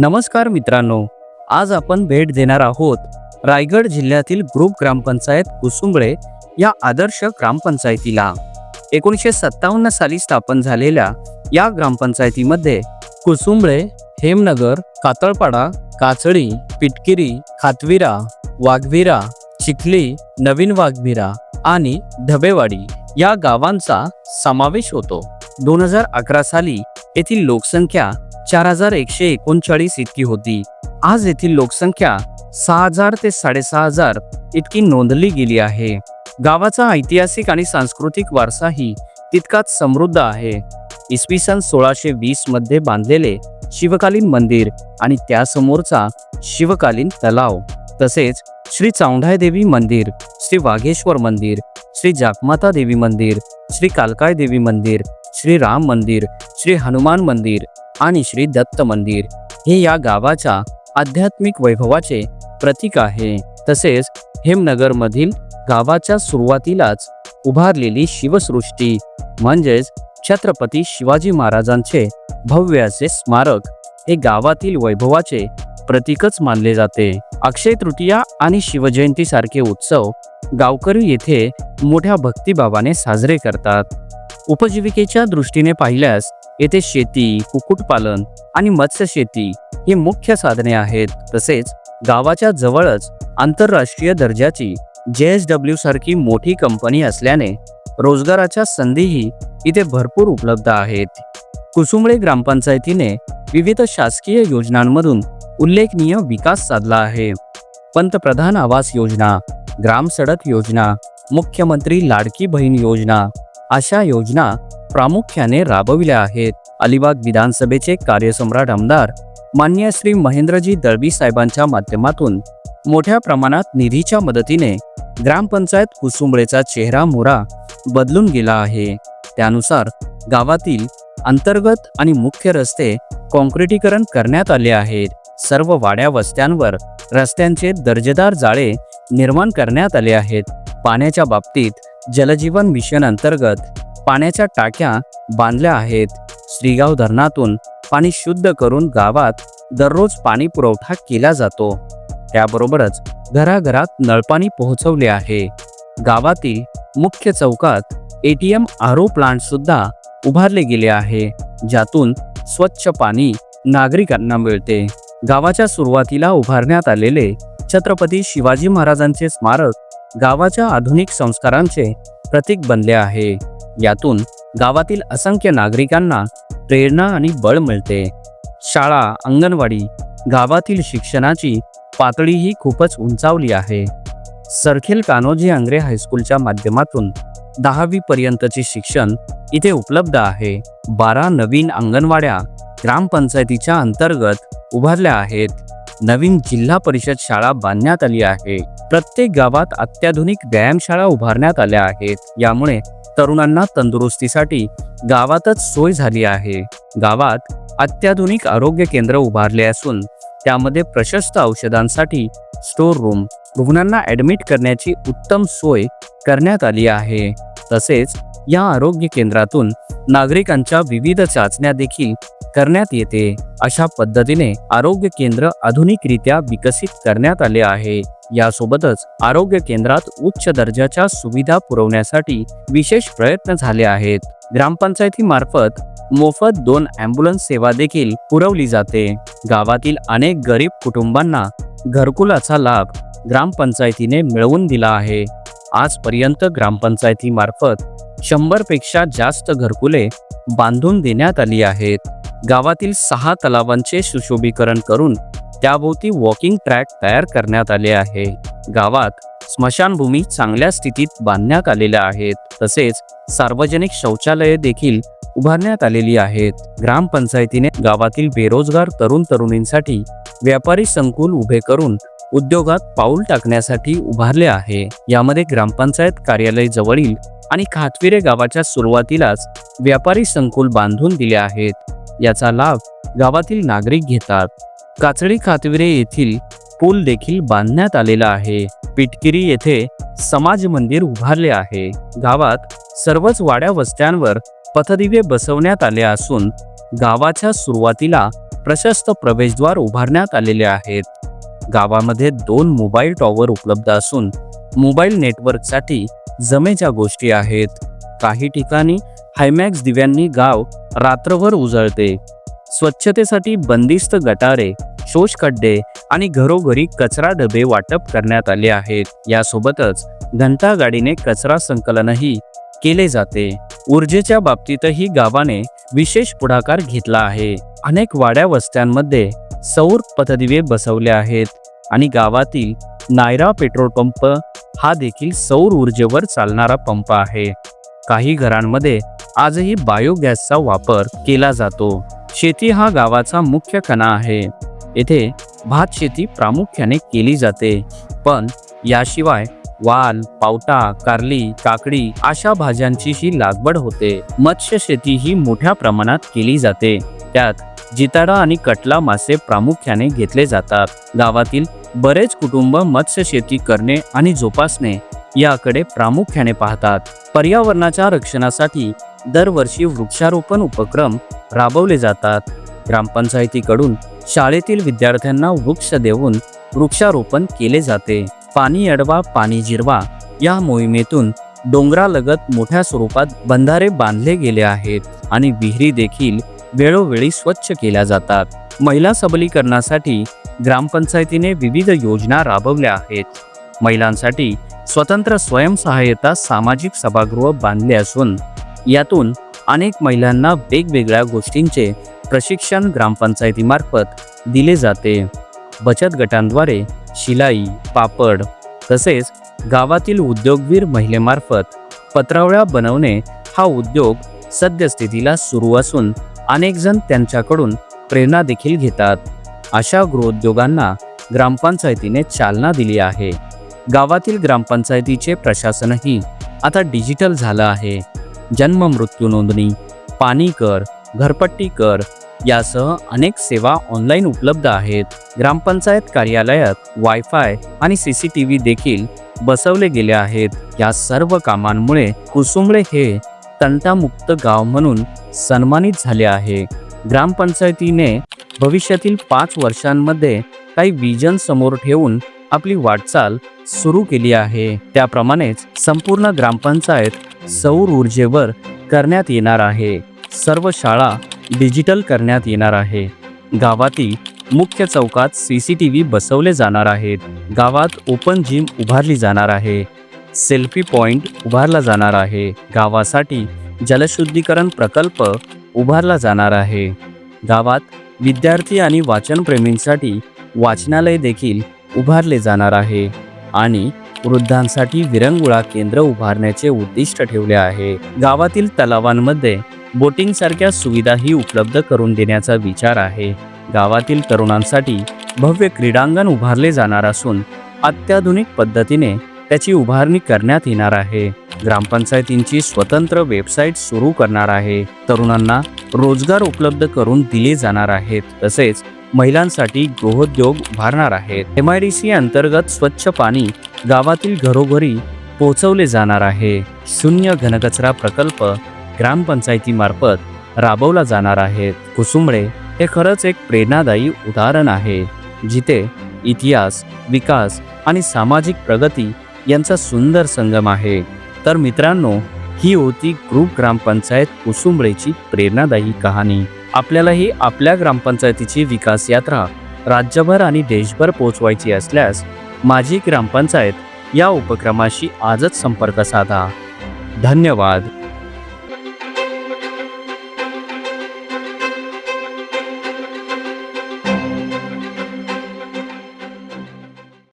नमस्कार मित्रांनो आज आपण भेट देणार आहोत रायगड जिल्ह्यातील ग्रुप ग्रामपंचायत कुसुंबळे या आदर्श ग्रामपंचायतीला. एकोणीसशे सत्तावन्न साली स्थापन झालेल्या या ग्रामपंचायतीमध्ये कुसुंबळे हेमनगर कातळपाडा काचळी पिटकिरी खातविरा वाघविरा चिखली नवीन वाघविरा आणि ढबेवाडी या गावांचा समावेश होतो. दोन हजार अकरा साली येथील लोकसंख्या चार हजार एकशे एकोणचाळीस इतकी होती. आज येथील लोकसंख्या सहा हजार ते साडेसहा हजार इतकी नोंदली गेली आहे. गावाचा ऐतिहासिक आणि सांस्कृतिक वारसाही तितकाच समृद्ध आहे. इसवी सन सोळाशे वीसमध्ये बांधलेले शिवकालीन मंदिर आणि त्यासमोरचा शिवकालीन तलाव तसेच श्री चावढाय देवी मंदिर श्री वाघेश्वर मंदिर श्री जागमाता देवी मंदिर श्री कालकाय देवी मंदिर श्री राम मंदिर श्री हनुमान मंदिर आणि श्री दत्त मंदिर हे या गावाच्या आध्यात्मिक वैभवाचे प्रतीक आहे. तसेच हेमनगरमधील गावाच्या सुरुवातीलाच उभारलेली शिवसृष्टी म्हणजेच छत्रपती शिवाजी महाराजांचे भव्य असे स्मारक हे गावातील वैभवाचे प्रतीकच मानले जाते. अक्षय तृतीया आणि शिवजयंती सारखे उत्सव गावकरी येथे मोठ्या भक्तिभावाने साजरे करतात. उपजीविकेच्या दृष्टीने पाहिल्यास येथे शेती कुक्कुटपालन आणि मत्स्यशेती ही मुख्य साधने आहेत. तसेच गावाच्या जवळच आंतरराष्ट्रीय दर्जाची जे एस डब्ल्यू सारखी मोठी कंपनी असल्याने रोजगाराच्या संधीही इथे भरपूर उपलब्ध आहेत. कुसुंबळे ग्रामपंचायतीने विविध शासकीय योजनांमधून उल्लेखनीय विकास साधला आहे. पंतप्रधान आवास योजना ग्राम सडक योजना मुख्यमंत्री लाडकी बहीण योजना अशा योजना प्रामुख्याने राबविल्या आहेत. अलिबाग विधानसभेचे कार्यसम्राट आमदार मान्य श्री महेंद्रजी दळवी साहेबांच्या माध्यमातून मोठ्या प्रमाणात निधीच्या मदतीने ग्रामपंचायत कुसुंबळेचा चेहरा मोरा बदलून गेला आहे. त्यानुसार गावातील अंतर्गत आणि मुख्य रस्ते कॉन्क्रिटीकरण करण्यात आले आहेत. सर्व वाड्या वस्त्यांवर रस्त्यांचे दर्जेदार जाळे निर्माण करण्यात आले आहेत. पाण्याच्या बाबतीत जलजीवन मिशन अंतर्गत पाण्याच्या टाक्या बांधल्या आहेत. श्रीगाव धरणातून पाणी शुद्ध करून गावात दररोज पाणी पुरवठा केला जातो. त्याबरोबरच घराघरात नळपाणी पोहोचवले आहे. गावातील मुख्य चौकात एटीएम आरो प्लांट सुद्धा उभारले गेले आहे. ज्यातून स्वच्छ पाणी नागरिकांना मिळते. गावाच्या सुरुवातीला उभारण्यात आलेले छत्रपती शिवाजी महाराजांचे स्मारक गावाच्या आधुनिक संस्कारांचे प्रतीक बनले आहे. यातून गावातील असंख्य नागरिकांना प्रेरणा आणि बळ मिळते. शाळा अंगणवाडी गावातील शिक्षणाची पातळीही खूपच उंचावली आहे. सरखेल कान्होजी आंग्रे हायस्कूलच्या माध्यमातून दहावी पर्यंतचे शिक्षण इथे उपलब्ध आहे. बारा नवीन अंगणवाड्या ग्रामपंचायतीच्या अंतर्गत उभारल्या आहेत. नवीन जिल्हा परिषद शाळा बांधण्यात आली आहे. प्रत्येक गावात अत्याधुनिक व्यायामशाळा उभारण्यात आल्या आहेत. यामुळे तरुणांना तंदुरुस्तीसाठी गावातच सोय झाली आहे. गावात अत्याधुनिक आरोग्य केंद्र उभारले असून त्यामध्ये प्रशस्त औषधांसाठी स्टोर रूम रुग्णांना ऍडमिट करण्याची उत्तम सोय करण्यात आली आहे. तसेच या आरोग्य केंद्रातून नागरिकांच्या विविध चाचण्या देखील करण्यात येते. अशा पद्धतीने आरोग्य केंद्र आधुनिकरित्या विकसित करण्यात आले आहे. यासोबतच आरोग्य केंद्रात उच्च दर्जाच्या सुविधा पुरवण्यासाठी विशेष प्रयत्न झाले आहेत. ग्रामपंचायतीमार्फत मोफत दोन अँब्युलन्स सेवा देखील पुरवली जाते. गावातील अनेक गरीब कुटुंबांना घरकुलाचा लाभ ग्रामपंचायतीने मिळवून दिला आहे. आजपर्यंत ग्रामपंचायतीमार्फत शंभरपेक्षा जास्त घरकुले बांधून देण्यात आली आहेत. गावातील सहा तलावांचे सुशोभीकरण करून त्याभोवती वॉकिंग ट्रॅक तयार करण्यात आले आहे. गावात स्मशानभूमी चांगल्या स्थितीत बांधण्यात आलेल्या आहेत. तसेच सार्वजनिक शौचालये देखील उभारण्यात आलेली आहेत. ग्रामपंचायतीने गावातील बेरोजगार तरुण तरुणींसाठी व्यापारी संकुल उभे करून उद्योगात पाऊल टाकण्यासाठी उभारले आहे. यामध्ये ग्रामपंचायत कार्यालय जवळील आणि खातविरे गावाच्या सुरुवातीलाच व्यापारी संकुल बांधून दिले आहेत. याचा लाभ गावातील नागरिक घेतात. काचळी खातविरे येथील पूल देखील बांधण्यात आलेला आहे. पिटकिरी येथे समाज मंदिर उभारले आहे. गावात सर्वच वाड्या वस्त्यांवर पथदिवे बसवण्यात आले असून गावाच्या सुरुवातीला प्रशस्त प्रवेशद्वार उभारण्यात आलेले आहेत. गावामध्ये दोन मोबाईल टॉवर उपलब्ध असून मोबाईल नेटवर्कसाठी जमेच्या गोष्टी आहेत. काही ठिकाणी हायमॅक्स दिव्यांनी गाव रात्रभर उजळते. स्वच्छतेसाठी बंदिस्त गटारे शोषखड्डे आणि घरोघरी कचरा डबे वाटप करण्यात आले आहेत. यासोबतच घंटा गाडीने कचरा संकलनही केले जाते. ऊर्जेच्या बाबतीतही गावाने विशेष पुढाकार घेतला आहे. अनेक वाड्या वस्त्यांमध्ये सौर पथदिवे बसवले आहेत आणि गावातील नायरा पेट्रोल पंप हा देखील सौर ऊर्जेवर चालणारा पंप आहे. काही घरांमध्ये आजही बायोगॅसचा वापर केला जातो. शेती हा गावाचा मुख्य कणा आहे. येथे भात शेती प्रामुख्याने केली जाते. पण याशिवाय वाल पावटा कारली काकडी अशा भाज्यांचीही लागवड होते. मत्स्य शेती ही मोठ्या प्रमाणात केली जाते. त्यात जिताडा आणि कटला मासे प्रामुख्याने घेतले जातात. गावातील बरेच कुटुंब मत्स्य शेती करणे आणि जोपासणे याकडे प्रामुख्याने पाहतात. पर्यावरणाच्या रक्षणासाठी दरवर्षी वृक्षारोपण उपक्रम राबवले जातात. ग्रामपंचायतीकडून शाळेतील विद्यार्थ्यांना वृक्ष देऊन वृक्षारोपण केले जाते. पाणी अडवा पाणी जिरवा या मोहिमेतून डोंगरालगत मोठ्या स्वरूपात बंधारे बांधले गेले आहेत आणि विहिरी देखील वेळोवेळी स्वच्छ केल्या जातात. महिला सबलीकरणासाठी ग्रामपंचायतीने विविध योजना राबवल्या आहेत. महिलांसाठी स्वतंत्र स्वयंसहाय्यता सामाजिक सभागृह बांधले असून यातून अनेक महिलांना वेगवेगळ्या गोष्टींचे प्रशिक्षण ग्रामपंचायतीमार्फत दिले जाते. बचत गटांद्वारे शिलाई पापड तसेच गावातील उद्योगवीर महिलेमार्फत पत्रावळ्या बनवणे हा उद्योग सद्यस्थितीला सुरू असून अनेकजण त्यांच्याकडून प्रेरणा देखील घेतात. अशा गृहोद्योगांना ग्रामपंचायतीने चालना दिली आहे. गावातील ग्रामपंचायतीचे प्रशासनही आता डिजिटल झालं आहे. जन्म मृत्यू नोंदणी पाणी कर घरपट्टी कर यासह अनेक सेवा ऑनलाईन उपलब्ध आहेत. ग्रामपंचायत कार्यालयात वायफाय आणि सी सी टी व्ही देखील बसवले गेले आहेत. या सर्व कामांमुळे कुसुंबळे हे तंटामुक्त गाव म्हणून सन्मानित झाले आहे. ग्रामपंचायतीने भविष्यातील पाच वर्षांमध्ये काही विजन समोर ठेवून आपली वाटचाल सुरू केली आहे. त्याप्रमाणेच संपूर्ण ग्रामपंचायत सौर ऊर्जेवर करण्यात येणार आहे. सर्व शाळा डिजिटल करण्यात येणार आहे. गावातील मुख्य चौकात सी सी टी व्ही बसवले जाणार आहेत. गावात ओपन जिम उभारली जाणार आहे. सेल्फी पॉइंट उभारला जाणार आहे. गावासाठी जलशुद्धीकरण प्रकल्प उभारला जाणार आहे. गावात विद्यार्थी आणि वाचनप्रेमींसाठी वाचनालय देखील उभारले जाणार आहे आणि वृद्धांसाठी विरंगुळा केंद्र उभारण्याचे उद्दिष्ट ठेवले आहे. गावातील तलावांमध्ये बोटिंग सारख्या सुविधाही उपलब्ध करून देण्याचा विचार आहे. गावातील तरुणांसाठी भव्य क्रीडांगण उभारले जाणार असून अत्याधुनिक पद्धतीने त्याची उभारणी करण्यात येणार आहे. ग्रामपंचायतींची स्वतंत्र वेबसाईट सुरू करणार आहे. तरुणांना रोजगार उपलब्ध करून दिले जाणार आहेत. तसेच महिलांसाठी गृहोद्योग उभारणार आहेत. एम आय डी सी अंतर्गत स्वच्छ पाणी गावातील घरोघरी पोहोचवले जाणार आहे. शून्य घनकचरा प्रकल्प ग्रामपंचायतीमार्फत राबवला जाणार आहे. कुसुंबळे हे खरंच एक प्रेरणादायी उदाहरण आहे जिथे इतिहास विकास आणि सामाजिक प्रगती यांचा सुंदर संगम आहे. तर मित्रांनो ही होती ग्रुप ग्रामपंचायत कुसुंबळेची प्रेरणादायी कहाणी. आपल्यालाही आपल्या ग्रामपंचायतीची विकास यात्रा राज्यभर आणि देशभर पोचवायची असल्यास माझी ग्रामपंचायत या उपक्रमाशी आजच संपर्क साधा. धन्यवाद.